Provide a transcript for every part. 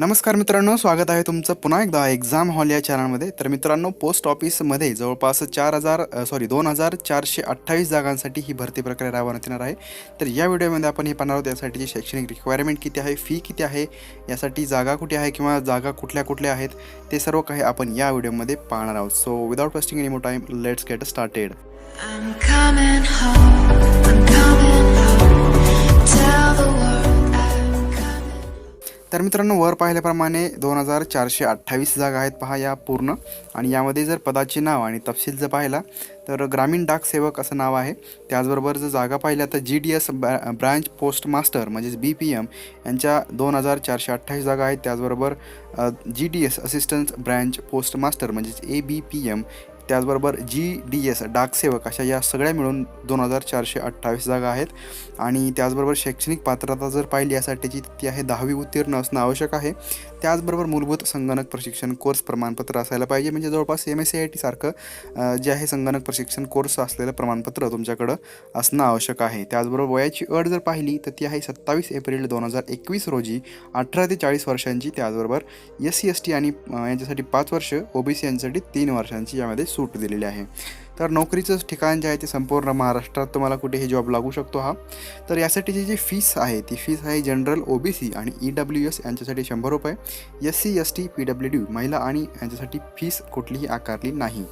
नमस्कार मित्रांनो स्वागत आहे तुमचं पुन्हा एकदा एक्झाम हॉल या चॅनलमध्ये. तर मित्रांनो पोस्ट ऑफिसमध्ये जवळपास चार हजार सॉरी दोन हजार चारशे अठ्ठावीस जागांसाठी ही भरती प्रक्रिया राबवण्यात येणार आहे. तर या व्हिडिओमध्ये आपण हे पाहणार आहोत यासाठीची शैक्षणिक रिक्वायरमेंट किती आहे फी किती आहे यासाठी जागा कुठे आहे किंवा जागा कुठल्या कुठल्या आहेत ते सर्व काही आपण या व्हिडिओमध्ये पाहणार आहोत. So without wasting any more time let's get started मित्रांनो वर पाहिल्याप्रमाणे दोन हजार चारशे अठ्ठावीस जागा आहेत पहा या पूर्ण. आणि यामध्ये जर पदाचे नाव आणि तपशील जर पाहिला तर ग्रामीण डाक सेवक असं नाव आहे. त्याचबरोबर जर जागा पाहिल्या तर G D S branch post master म्हणजेच बी पी एम यांच्या दोन हजार चारशे अठ्ठावीस जागा आहेत. त्याचबरोबर G D S assistant branch post master म्हणजेच ए बी पी एम त्याचबरोबर जी डी एस डाकसेवक अशा या सगळ्या मिळून दोन हजार चारशे अठ्ठावीस जागा आहेत. आणि त्याचबरोबर शैक्षणिक पात्रता जर पाहिली यासाठीची ती आहे दहावी उत्तीर्ण असणं आवश्यक आहे. त्याचबरोबर मूलभूत संगणक प्रशिक्षण कोर्स प्रमाणपत्र असायला पाहिजे. म्हणजे जवळपास M S C I T सारखं जे आहे संगणक प्रशिक्षण कोर्स असलेलं प्रमाणपत्र तुमच्याकडं असणं आवश्यक आहे. त्याचबरोबर वयाची अट जर पाहिली तर ती आहे सत्तावीस एप्रिल दोन हजार एकवीस रोजी अठरा ते चाळीस वर्षांची. त्याचबरोबर एस सी एस टी आणि यांच्यासाठी पाच वर्ष ओ बी सी यांच्यासाठी तीन वर्षांची. यामध्ये सूट दिलेली आहे. तर नोकरीचं ठिकाण जे आहे ते संपूर्ण महाराष्ट्रात तुम्हाला कुठेही जॉब लागू शकतो हा. तर यासाठीची जी फीस आहे ती फीस आहे जनरल ओ बी सी आणि ई डब्ल्यू एस यांच्यासाठी शंभर रुपये S C S T P W D महिला आणि यांच्यासाठी फीस कुठलीही आकारली नाही.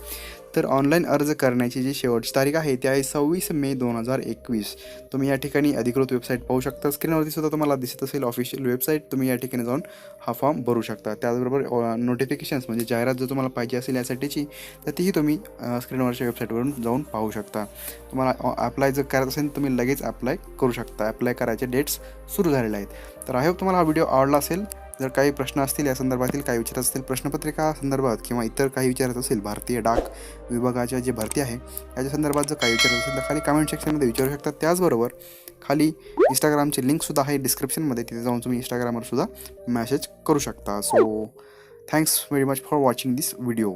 तर ऑनलाईन अर्ज करण्याची जी शेवटची तारीख आहे ती आहे सव्वीस मे दोन हजार एकवीस. तुम्ही या ठिकाणी अधिकृत वेबसाईट पाहू शकता. स्क्रीनवरती सुद्धा तुम्हाला दिसत असेल ऑफिशियल वेबसाईट तुम्ही या ठिकाणी जाऊन हा फॉर्म भरू शकता. त्याचबरोबर नोटिफिकेशन्स म्हणजे जाहिरात जर तुम्हाला पाहिजे असेल यासाठीची तर तीही तुम्ही स्क्रीनवरच्या वेबसाईटवरून जाऊन पाहू शकता. तुम्हाला अप्लाय जर करत असेल तुम्ही लगेच अप्लाय करू शकता. अप्लाय करायचे डेट्स सुरू झालेले आहेत. तर आय होप तुम्हाला हा व्हिडिओ आवडला असेल. जर काही प्रश्न असतील या संदर्भातील काही विचारत असतील प्रश्नपत्रिका संदर्भात किंवा इतर काही विचारत असेल भारतीय डाक विभागाच्या जे भरती आहे याच्या संदर्भात जर काही विचारत असेल तर खाली कमेंट सेक्शनमध्ये विचारू शकता. त्याचबरोबर खाली इंस्टाग्रामची लिंकसुद्धा आहे डिस्क्रिप्शनमध्ये तिथे जाऊन तुम्ही इंस्टाग्रामवर सुद्धा मॅसेज करू शकता. So thanks very much for watching this video